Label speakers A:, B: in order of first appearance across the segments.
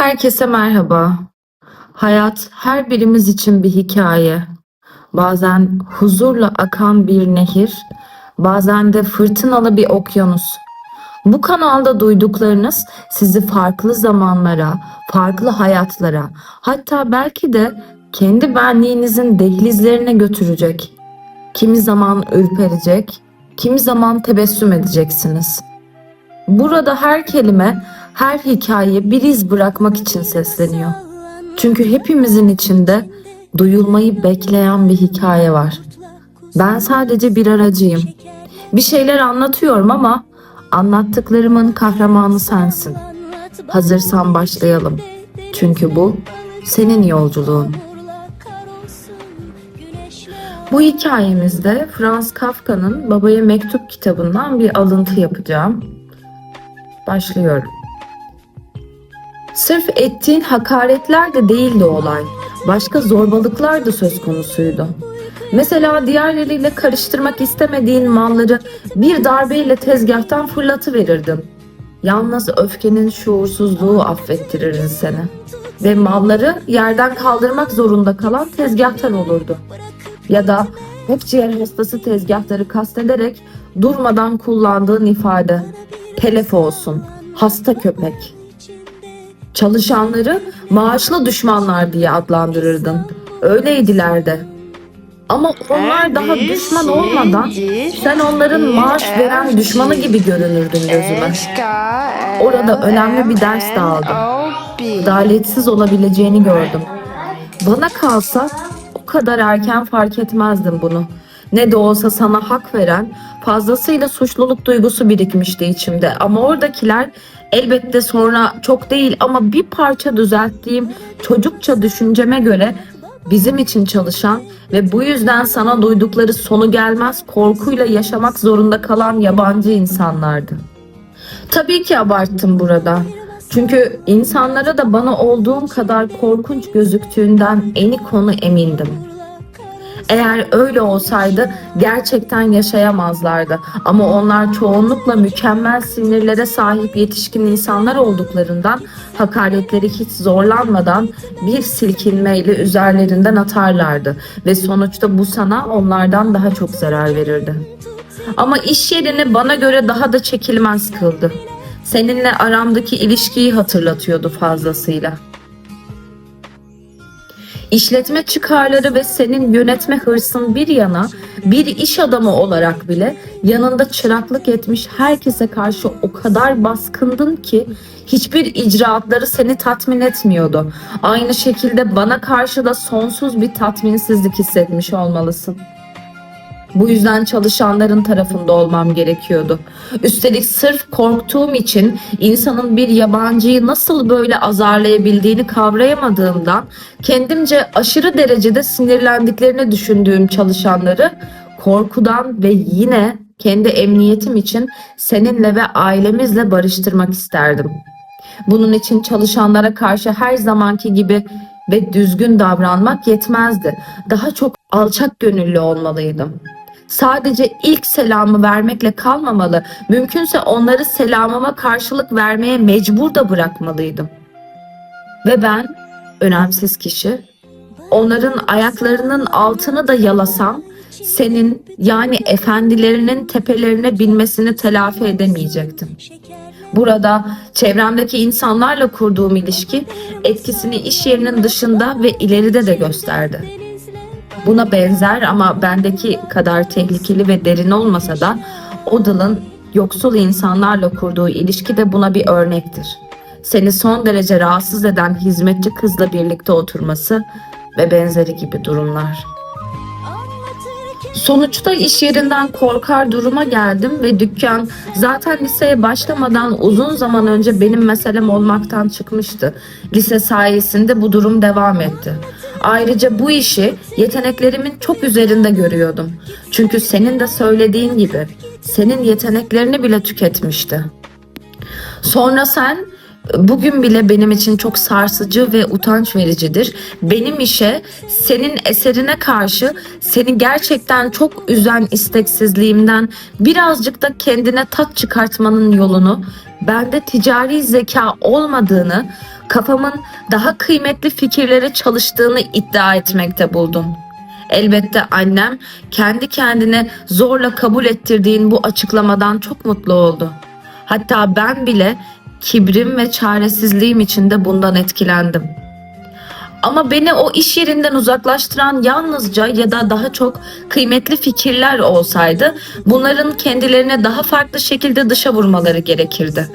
A: Herkese merhaba. Hayat her birimiz için bir hikaye. Bazen huzurla akan bir nehir, bazen de fırtınalı bir okyanus. Bu kanalda duyduklarınız sizi farklı zamanlara, farklı hayatlara, hatta belki de kendi benliğinizin dehlizlerine götürecek. Kimi zaman ürperecek, kimi zaman tebessüm edeceksiniz. Burada her kelime, her hikaye bir iz bırakmak için sesleniyor. Çünkü hepimizin içinde duyulmayı bekleyen bir hikaye var. Ben sadece bir aracıyım. Bir şeyler anlatıyorum ama anlattıklarımın kahramanı sensin. Hazırsan başlayalım. Çünkü bu senin yolculuğun. Bu hikayemizde Franz Kafka'nın Babaya Mektup kitabından bir alıntı yapacağım. Başlıyorum. Sırf ettiğin hakaretler de değildi olay. Başka zorbalıklar da söz konusuydu. Mesela diğerleriyle karıştırmak istemediğin malları bir darbeyle tezgahtan fırlatıverirdin. Yalnız öfkenin şuursuzluğu affettirirdi seni. Ve malları yerden kaldırmak zorunda kalan tezgahtar olurdu. Ya da akciğer hastası tezgahları kastederek durmadan kullandığın ifade telef olsun, hasta köpek. Çalışanları maaşlı düşmanlar diye adlandırırdın. Öyleydiler de. Ama onlar daha düşman olmadan sen onların maaş veren düşmanı gibi görünürdün gözüme. Orada önemli bir ders de aldım. Adaletsiz olabileceğini gördüm. Bana kalsa o kadar erken fark etmezdim bunu. Ne de olsa sana hak veren fazlasıyla suçluluk duygusu birikmişti içimde. Ama oradakiler elbette sonra çok değil ama bir parça düzelttiğim çocukça düşünceme göre bizim için çalışan ve bu yüzden sana duydukları sonu gelmez korkuyla yaşamak zorunda kalan yabancı insanlardı. Tabii ki abarttım burada. Çünkü insanlara da bana olduğum kadar korkunç gözüktüğünden eni konu emindim. Eğer öyle olsaydı gerçekten yaşayamazlardı. Ama onlar çoğunlukla mükemmel sinirlere sahip yetişkin insanlar olduklarından hakaretleri hiç zorlanmadan bir silkinmeyle üzerlerinden atarlardı ve sonuçta bu sana onlardan daha çok zarar verirdi. Ama iş yerini bana göre daha da çekilmez kıldı. Seninle aramdaki ilişkiyi hatırlatıyordu fazlasıyla. İşletme çıkarları ve senin yönetme hırsın bir yana bir iş adamı olarak bile yanında çıraklık etmiş herkese karşı o kadar baskındın ki hiçbir icraatları seni tatmin etmiyordu. Aynı şekilde bana karşı da sonsuz bir tatminsizlik hissetmiş olmalısın. Bu yüzden çalışanların tarafında olmam gerekiyordu. Üstelik sırf korktuğum için insanın bir yabancıyı nasıl böyle azarlayabildiğini kavrayamadığımdan kendimce aşırı derecede sinirlendiklerini düşündüğüm çalışanları korkudan ve yine kendi emniyetim için seninle ve ailemizle barıştırmak isterdim. Bunun için çalışanlara karşı her zamanki gibi ve düzgün davranmak yetmezdi. Daha çok alçak gönüllü olmalıydım. Sadece ilk selamı vermekle kalmamalı, mümkünse onları selamıma karşılık vermeye mecbur da bırakmalıydım. Ve ben, önemsiz kişi, onların ayaklarının altını da yalasam, senin yani efendilerinin tepelerine binmesini telafi edemeyecektim. Burada çevremdeki insanlarla kurduğum ilişki etkisini iş yerinin dışında ve ileride de gösterdi. Buna benzer ama bendeki kadar tehlikeli ve derin olmasa da Odal'ın yoksul insanlarla kurduğu ilişki de buna bir örnektir. Seni son derece rahatsız eden hizmetçi kızla birlikte oturması ve benzeri gibi durumlar. Sonuçta iş yerinden korkar duruma geldim ve dükkan zaten liseye başlamadan uzun zaman önce benim meselem olmaktan çıkmıştı. Lise sayesinde bu durum devam etti. Ayrıca bu işi yeteneklerimin çok üzerinde görüyordum. Çünkü senin de söylediğin gibi senin yeteneklerini bile tüketmişti. Sonra sen bugün bile benim için çok sarsıcı ve utanç vericidir. Benim işe senin eserine karşı seni gerçekten çok üzen isteksizliğimden birazcık da kendine tat çıkartmanın yolunu bende ticari zeka olmadığını Kafamın daha kıymetli fikirlere çalıştığını iddia etmekte buldun. Elbette annem kendi kendine zorla kabul ettirdiğin bu açıklamadan çok mutlu oldu. Hatta ben bile kibrim ve çaresizliğim içinde bundan etkilendim. Ama beni o iş yerinden uzaklaştıran yalnızca ya da daha çok kıymetli fikirler olsaydı bunların kendilerine daha farklı şekilde dışa vurmaları gerekirdi.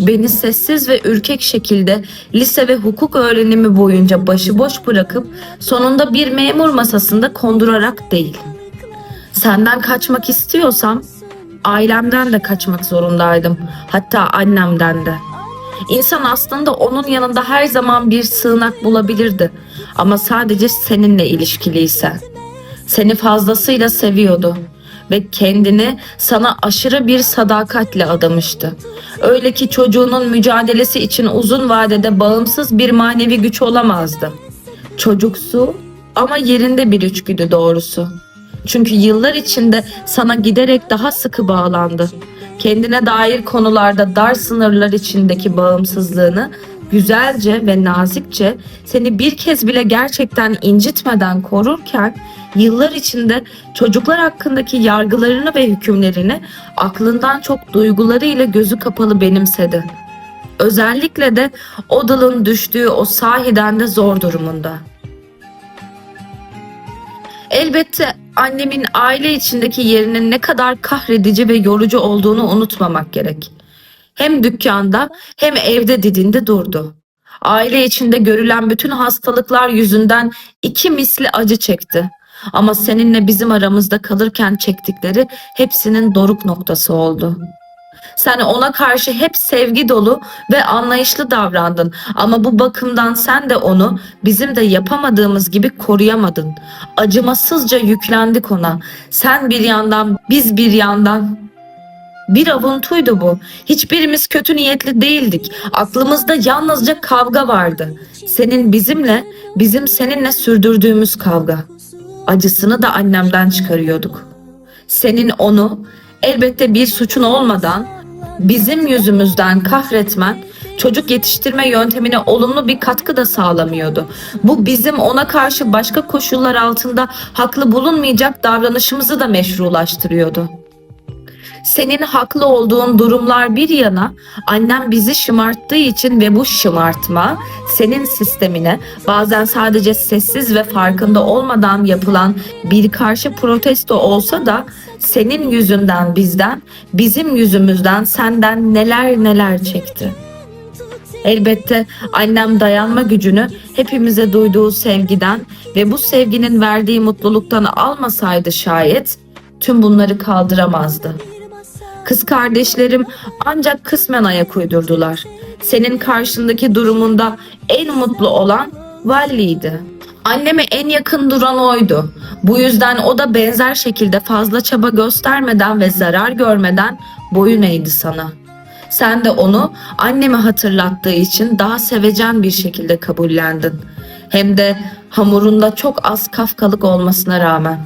A: Beni sessiz ve ürkek şekilde lise ve hukuk öğrenimi boyunca başıboş bırakıp sonunda bir memur masasında kondurarak değil. Senden kaçmak istiyorsam ailemden de kaçmak zorundaydım. Hatta annemden de. İnsan aslında onun yanında her zaman bir sığınak bulabilirdi. Ama sadece seninle ilişkiliyse. Seni fazlasıyla seviyordu ve kendini sana aşırı bir sadakatle adamıştı. Öyle ki çocuğunun mücadelesi için uzun vadede bağımsız bir manevi güç olamazdı. Çocuksu ama yerinde bir içgüdü doğrusu. Çünkü yıllar içinde sana giderek daha sıkı bağlandı. Kendine dair konularda dar sınırlar içindeki bağımsızlığını güzelce ve nazikçe seni bir kez bile gerçekten incitmeden korurken yıllar içinde çocuklar hakkındaki yargılarını ve hükümlerini aklından çok duygularıyla gözü kapalı benimsedi. Özellikle de Odal'ın düştüğü o sahiden de zor durumunda. Elbette annemin aile içindeki yerinin ne kadar kahredici ve yorucu olduğunu unutmamak gerek. Hem dükkanda hem evde didinde durdu. Aile içinde görülen bütün hastalıklar yüzünden iki misli acı çekti. Ama seninle bizim aramızda kalırken çektikleri hepsinin doruk noktası oldu. Sen ona karşı hep sevgi dolu ve anlayışlı davrandın ama bu bakımdan sen de onu bizim de yapamadığımız gibi koruyamadın. Acımasızca yüklendik ona. Sen bir yandan, biz bir yandan. Bir avuntuydu bu. Hiçbirimiz kötü niyetli değildik. Aklımızda yalnızca kavga vardı. Senin bizimle, bizim seninle sürdürdüğümüz kavga. Acısını da annemden çıkarıyorduk. Senin onu elbette bir suçun olmadan bizim yüzümüzden kahretmen çocuk yetiştirme yöntemine olumlu bir katkı da sağlamıyordu. Bu bizim ona karşı başka koşullar altında haklı bulunmayacak davranışımızı da meşrulaştırıyordu. Senin haklı olduğun durumlar bir yana annem bizi şımarttığı için ve bu şımartma senin sistemine bazen sadece sessiz ve farkında olmadan yapılan bir karşı protesto olsa da senin yüzünden bizden, bizim yüzümüzden senden neler neler çekti. Elbette annem dayanma gücünü hepimize duyduğu sevgiden ve bu sevginin verdiği mutluluktan almasaydı şayet tüm bunları kaldıramazdı. Kız kardeşlerim ancak kısmen ayak uydurdular. Senin karşındaki durumunda en mutlu olan Valli'ydi. Anneme en yakın duran oydu. Bu yüzden o da benzer şekilde fazla çaba göstermeden ve zarar görmeden boyun eğdi sana. Sen de onu annemi hatırlattığı için daha sevecen bir şekilde kabullendin. Hem de hamurunda çok az kafkalık olmasına rağmen.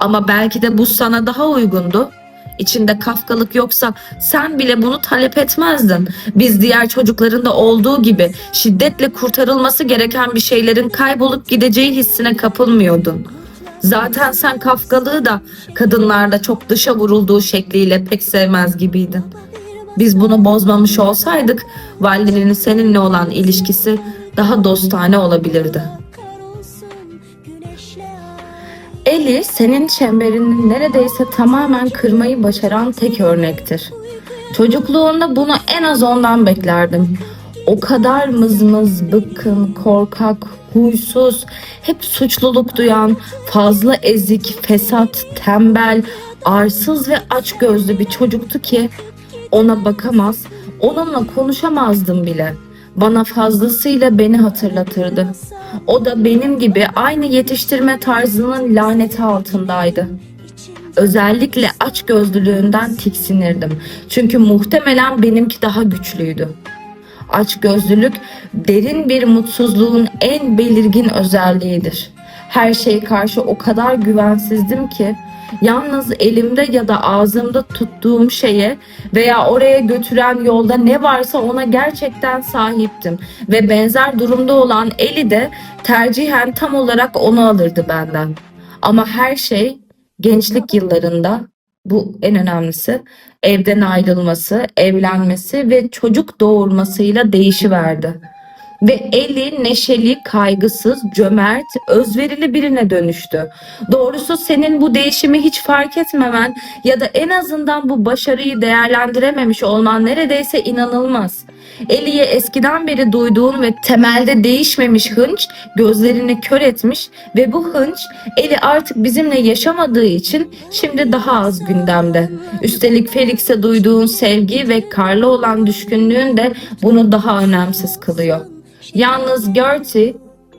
A: Ama belki de bu sana daha uygundu. İçinde kafkalık yoksa sen bile bunu talep etmezdin. Biz diğer çocukların da olduğu gibi şiddetle kurtarılması gereken bir şeylerin kaybolup gideceği hissine kapılmıyordun. Zaten sen kafkalığı da kadınlarda çok dışa vurulduğu şekliyle pek sevmez gibiydin. Biz bunu bozmamış olsaydık valinin seninle olan ilişkisi daha dostane olabilirdi. Eli senin çemberini neredeyse tamamen kırmayı başaran tek örnektir. Çocukluğunda bunu en az ondan beklerdim. O kadar mızmız, bıkkın, korkak, huysuz, hep suçluluk duyan, fazla ezik, fesat, tembel, arsız ve açgözlü bir çocuktu ki ona bakamaz, onunla konuşamazdım bile. Bana fazlasıyla beni hatırlatırdı. O da benim gibi aynı yetiştirme tarzının laneti altındaydı. Özellikle açgözlülüğünden tiksinirdim. Çünkü muhtemelen benimki daha güçlüydü. Açgözlülük derin bir mutsuzluğun en belirgin özelliğidir. Her şeye karşı o kadar güvensizdim ki yalnız elimde ya da ağzımda tuttuğum şeye veya oraya götüren yolda ne varsa ona gerçekten sahiptim ve benzer durumda olan Eli de tercihen tam olarak onu alırdı benden. Ama her şey gençlik yıllarında bu en önemlisi evden ayrılması, evlenmesi ve çocuk doğurmasıyla değişiverdi. Ve Eli neşeli, kaygısız, cömert, özverili birine dönüştü. Doğrusu senin bu değişimi hiç fark etmemen ya da en azından bu başarıyı değerlendirememiş olman neredeyse inanılmaz. Eli'ye eskiden beri duyduğun ve temelde değişmemiş hınç gözlerini kör etmiş ve bu hınç Eli artık bizimle yaşamadığı için şimdi daha az gündemde. Üstelik Felix'e duyduğun sevgi ve Karla olan düşkünlüğün de bunu daha önemsiz kılıyor. Yalnız Gertie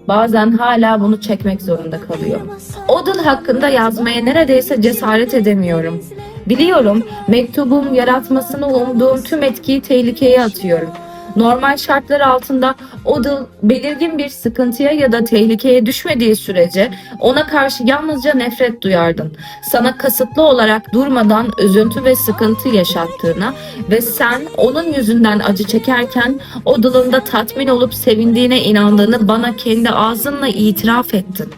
A: bazen hala bunu çekmek zorunda kalıyor. Odin hakkında yazmaya neredeyse cesaret edemiyorum. Biliyorum mektubum yaratmasını umduğum tüm etkiyi tehlikeye atıyorum. Normal şartlar altında Odil belirgin bir sıkıntıya ya da tehlikeye düşmediği sürece ona karşı yalnızca nefret duyardın. Sana kasıtlı olarak durmadan üzüntü ve sıkıntı yaşattığına ve sen onun yüzünden acı çekerken Odil'in da tatmin olup sevindiğine inandığını bana kendi ağzınla itiraf ettin.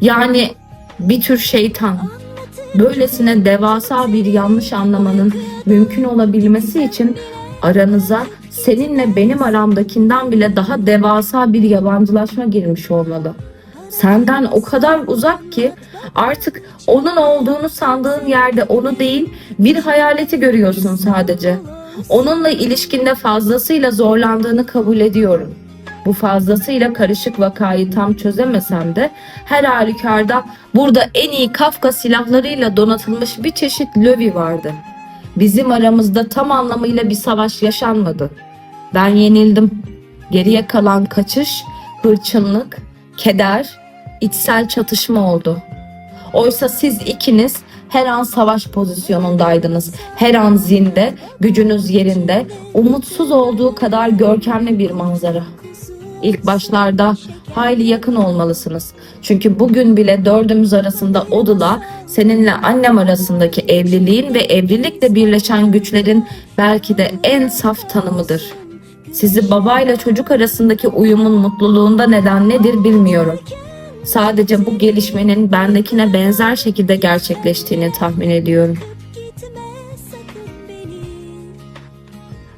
A: Yani bir tür şeytan. Böylesine devasa bir yanlış anlamanın mümkün olabilmesi için aranıza seninle benim aramdakinden bile daha devasa bir yabancılaşma girmiş olmalı. Senden o kadar uzak ki artık onun olduğunu sandığın yerde onu değil bir hayaleti görüyorsun sadece. Onunla ilişkinde fazlasıyla zorlandığını kabul ediyorum. Bu fazlasıyla karışık vakayı tam çözemesem de her halükarda burada en iyi Kafka silahlarıyla donatılmış bir çeşit lövi vardı. Bizim aramızda tam anlamıyla bir savaş yaşanmadı. Ben yenildim. Geriye kalan kaçış, hırçınlık, keder, içsel çatışma oldu. Oysa siz ikiniz her an savaş pozisyonundaydınız. Her an zinde, gücünüz yerinde, umutsuz olduğu kadar görkemli bir manzara. İlk başlarda hayli yakın olmalısınız. Çünkü bugün bile dördümüz arasında Odula, seninle annem arasındaki evliliğin ve evlilikle birleşen güçlerin belki de en saf tanımıdır. Sizi babayla çocuk arasındaki uyumun mutluluğunda neden nedir bilmiyorum. Sadece bu gelişmenin bendekine benzer şekilde gerçekleştiğini tahmin ediyorum.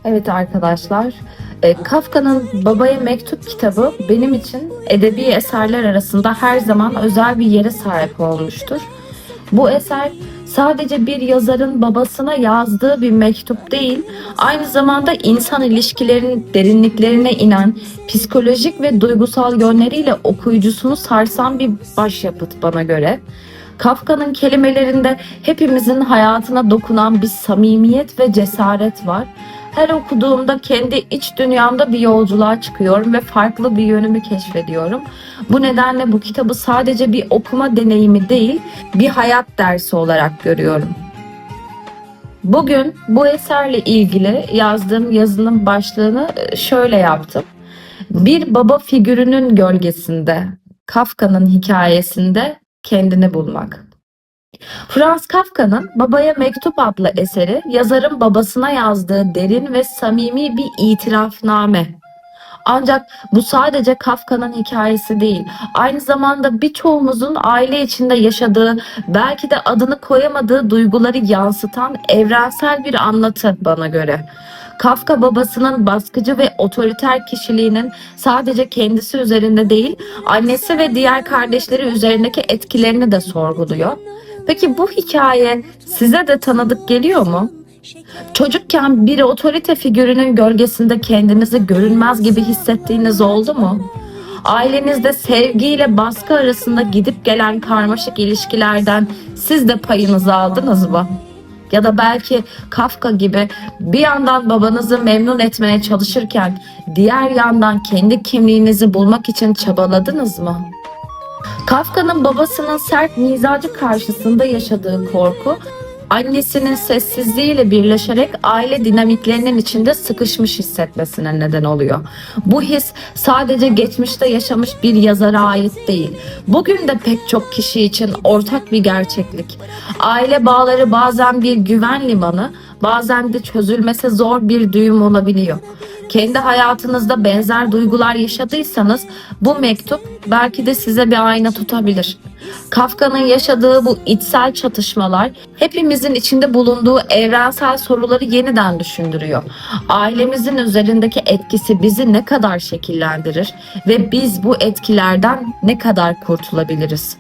A: Evet arkadaşlar, e, Kafka'nın Babaya Mektup kitabı benim için edebi eserler arasında her zaman özel bir yere sahip olmuştur. Bu eser sadece bir yazarın babasına yazdığı bir mektup değil, aynı zamanda insan ilişkilerinin derinliklerine inen, psikolojik ve duygusal yönleriyle okuyucusunu sarsan bir başyapıt bana göre. Kafka'nın kelimelerinde hepimizin hayatına dokunan bir samimiyet ve cesaret var. Her okuduğumda kendi iç dünyamda bir yolculuğa çıkıyorum ve farklı bir yönümü keşfediyorum. Bu nedenle bu kitabı sadece bir okuma deneyimi değil, bir hayat dersi olarak görüyorum. Bugün bu eserle ilgili yazdığım yazının başlığını e, şöyle yaptım. Bir baba figürünün gölgesinde, Kafka'nın hikayesinde kendini bulmak. Franz Kafka'nın Babaya Mektup adlı eseri yazarın babasına yazdığı derin ve samimi bir itirafname. Ancak bu sadece Kafka'nın hikayesi değil. Aynı zamanda birçoğumuzun aile içinde yaşadığı, belki de adını koyamadığı duyguları yansıtan evrensel bir anlatı bana göre. Kafka babasının baskıcı ve otoriter kişiliğinin sadece kendisi üzerinde değil, annesi ve diğer kardeşleri üzerindeki etkilerini de sorguluyor. Peki bu hikaye size de tanıdık geliyor mu? Çocukken bir otorite figürünün gölgesinde kendinizi görünmez gibi hissettiğiniz oldu mu? Ailenizde sevgiyle baskı arasında gidip gelen karmaşık ilişkilerden siz de payınızı aldınız mı? Ya da belki Kafka gibi bir yandan babanızı memnun etmeye çalışırken diğer yandan kendi kimliğinizi bulmak için çabaladınız mı? Kafka'nın babasının sert mizacı karşısında yaşadığı korku annesinin sessizliğiyle birleşerek aile dinamiklerinin içinde sıkışmış hissetmesine neden oluyor. Bu his sadece geçmişte yaşamış bir yazara ait değil. Bugün de pek çok kişi için ortak bir gerçeklik. Aile bağları bazen bir güven limanı, bazen de çözülmesi zor bir düğüm olabiliyor. Kendi hayatınızda benzer duygular yaşadıysanız bu mektup belki de size bir ayna tutabilir. Kafka'nın yaşadığı bu içsel çatışmalar hepimizin içinde bulunduğu evrensel soruları yeniden düşündürüyor. Ailemizin üzerindeki etkisi bizi ne kadar şekillendirir ve biz bu etkilerden ne kadar kurtulabiliriz?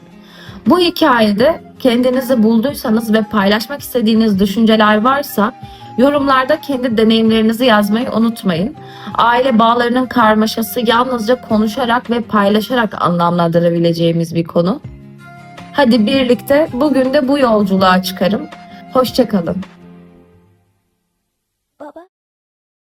A: Bu hikayede kendinizi bulduysanız ve paylaşmak istediğiniz düşünceler varsa yorumlarda kendi deneyimlerinizi yazmayı unutmayın. Aile bağlarının karmaşası yalnızca konuşarak ve paylaşarak anlamlandırabileceğimiz bir konu. Hadi birlikte bugün de bu yolculuğa çıkarım. Hoşçakalın.